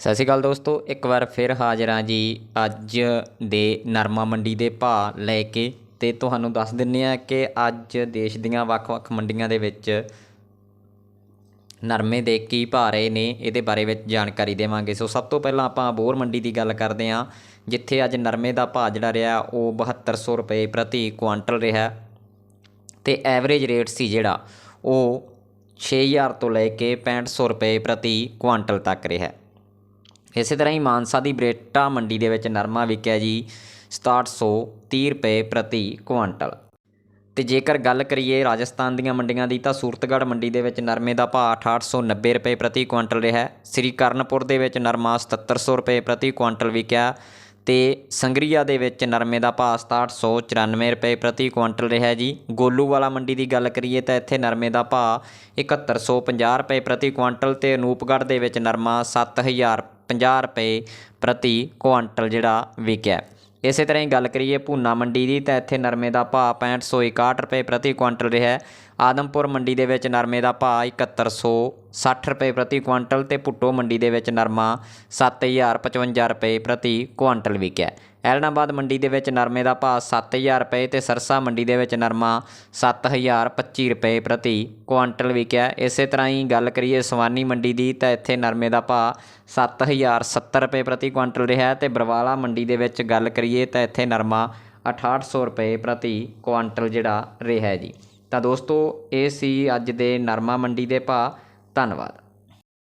ਸਤਿ ਸ਼੍ਰੀ ਅਕਾਲ ਦੋਸਤੋ, ਇੱਕ ਵਾਰ ਫਿਰ ਹਾਜ਼ਰ ਹਾਂ ਜੀ ਅੱਜ ਦੇ ਨਰਮਾ ਮੰਡੀ ਦੇ ਭਾਅ ਲੈ ਕੇ ਤੇ ਤੁਹਾਨੂੰ ਦੱਸ ਦਿੰਨੇ ਆ ਕਿ ਅੱਜ ਦੇਸ਼ ਦੀਆਂ ਵੱਖ-ਵੱਖ ਮੰਡੀਆਂ ਦੇ ਵਿੱਚ ਨਰਮੇ ਦੇ ਕੀ ਭਾਅ ਰਹੇ ਨੇ, ਇਹਦੇ ਬਾਰੇ ਵਿੱਚ ਜਾਣਕਾਰੀ ਦੇਵਾਂਗੇ। ਸੋ ਸਭ ਤੋਂ ਪਹਿਲਾਂ ਆਪਾਂ ਬੋਰ ਮੰਡੀ ਦੀ ਗੱਲ ਕਰਦੇ ਹਾਂ, ਜਿੱਥੇ ਅੱਜ ਨਰਮੇ ਦਾ ਭਾਅ ਜਿਹੜਾ ਰਿਹਾ, ਉਹ 7200 ਰੁਪਏ ਪ੍ਰਤੀ ਕੁਆਂਟਲ ਰਿਹਾ ਤੇ ਐਵਰੇਜ ਰੇਟ ਸੀ ਜਿਹੜਾ, ਉਹ 6000 ਤੋਂ ਲੈ ਕੇ 6500 ਰੁਪਏ ਪ੍ਰਤੀ ਕੁਆਂਟਲ ਤੱਕ ਰਿਹਾ। ਇਸੇ ਤਰ੍ਹਾਂ ਹੀ ਮਾਨਸਾ ਦੀ ਬਰੇਟਾ ਮੰਡੀ ਦੇ ਵਿੱਚ ਨਰਮਾ ਵਿਕਿਆ ਜੀ 6730 ਰੁਪਏ ਪ੍ਰਤੀ ਕੁਆਂਟਲ ਤੇ ਜੇਕਰ ਗੱਲ ਕਰੀਏ ਰਾਜਸਥਾਨ ਦੀਆਂ ਮੰਡੀਆਂ ਦੀ ਤਾਂ ਸੂਰਤਗੜ੍ਹ ਮੰਡੀ ਦੇ ਵਿੱਚ ਨਰਮੇ ਦਾ ਭਾਅ 6890 ਰੁਪਏ ਪ੍ਰਤੀ ਕੁਆਂਟਲ ਰਿਹਾ ਹੈ। ਸ੍ਰੀ ਕਰਨਪੁਰ ਦੇ ਵਿੱਚ ਨਰਮਾ 7700 ਰੁਪਏ ਪ੍ਰਤੀ ਕੁਆਂਟਲ ਵਿਕਿਆ ਤੇ ਸੰਗਰੀਆ ਦੇ ਵਿੱਚ ਨਰਮੇ ਦਾ ਭਾਅ 6794 ਰੁਪਏ ਪ੍ਰਤੀ ਕੁਇੰਟਲ ਰਿਹਾ ਜੀ। ਗੋਲੂ ਵਾਲਾ ਮੰਡੀ ਦੀ ਗੱਲ ਕਰੀਏ ਤਾਂ ਇੱਥੇ ਨਰਮੇ ਦਾ ਭਾਅ 7150 ਰੁਪਏ ਪ੍ਰਤੀ ਕੁਆਂਟਲ ਤੇ ਅਨੂਪਗੜ੍ਹ ਦੇ ਵਿੱਚ ਨਰਮਾ 7050 ਰੁਪਏ ਪ੍ਰਤੀ ਕੁਆਂਟਲ ਜਿਹੜਾ ਵਿਕਿਆ। ਇਸੇ ਤਰ੍ਹਾਂ ਹੀ ਗੱਲ ਕਰੀਏ ਭੂਨਾ ਮੰਡੀ ਦੀ ਤਾਂ ਇੱਥੇ ਨਰਮੇ ਦਾ ਭਾਅ 6561 ਰੁਪਏ ਪ੍ਰਤੀ ਕੁਇੰਟਲ ਰਿਹਾ। ਆਦਮਪੁਰ ਮੰਡੀ ਦੇ ਵਿੱਚ ਨਰਮੇ ਦਾ ਭਾਅ 7160 ਰੁਪਏ ਪ੍ਰਤੀ ਕੁਆਂਟਲ ਤੇ ਭੁੱਟੋ ਮੰਡੀ ਦੇ ਵਿੱਚ ਨਰਮਾ 7055 ਰੁਪਏ ਪ੍ਰਤੀ ਕੁਆਂਟਲ ਵਿਕਿਆ। ਐਲਨਾਬਾਦ ਮੰਡੀ ਦੇ ਵਿੱਚ ਨਰਮੇ ਦਾ ਭਾਅ 7000 ਰੁਪਏ ਤੇ ਸਰਸਾ ਮੰਡੀ ਦੇ ਵਿੱਚ ਨਰਮਾ 7025 ਰੁਪਏ ਪ੍ਰਤੀ ਕੁਆਂਟਲ ਵਿਕਿਆ। ਇਸੇ ਤਰ੍ਹਾਂ ਹੀ ਗੱਲ ਕਰੀਏ ਸਵਾਨੀ ਮੰਡੀ ਦੀ ਤਾਂ ਇੱਥੇ ਨਰਮੇ ਦਾ ਭਾਅ 7070 ਰੁਪਏ ਪ੍ਰਤੀ ਕੁਆਂਟਲ ਰਿਹਾ ਤੇ ਬਰਵਾਲਾ ਮੰਡੀ ਦੇ ਵਿੱਚ ਗੱਲ ਕਰੀਏ ਤਾਂ ਇੱਥੇ ਨਰਮਾ 6800 ਰੁਪਏ ਪ੍ਰਤੀ ਕੁਆਂਟਲ ਜਿਹੜਾ ਰਿਹਾ ਜੀ। ਤਾਂ ਦੋਸਤੋ, ਇਹ ਸੀ ਅੱਜ ਦੇ ਨਰਮਾ ਮੰਡੀ ਦੇ ਭਾਅ। ਧੰਨਵਾਦ।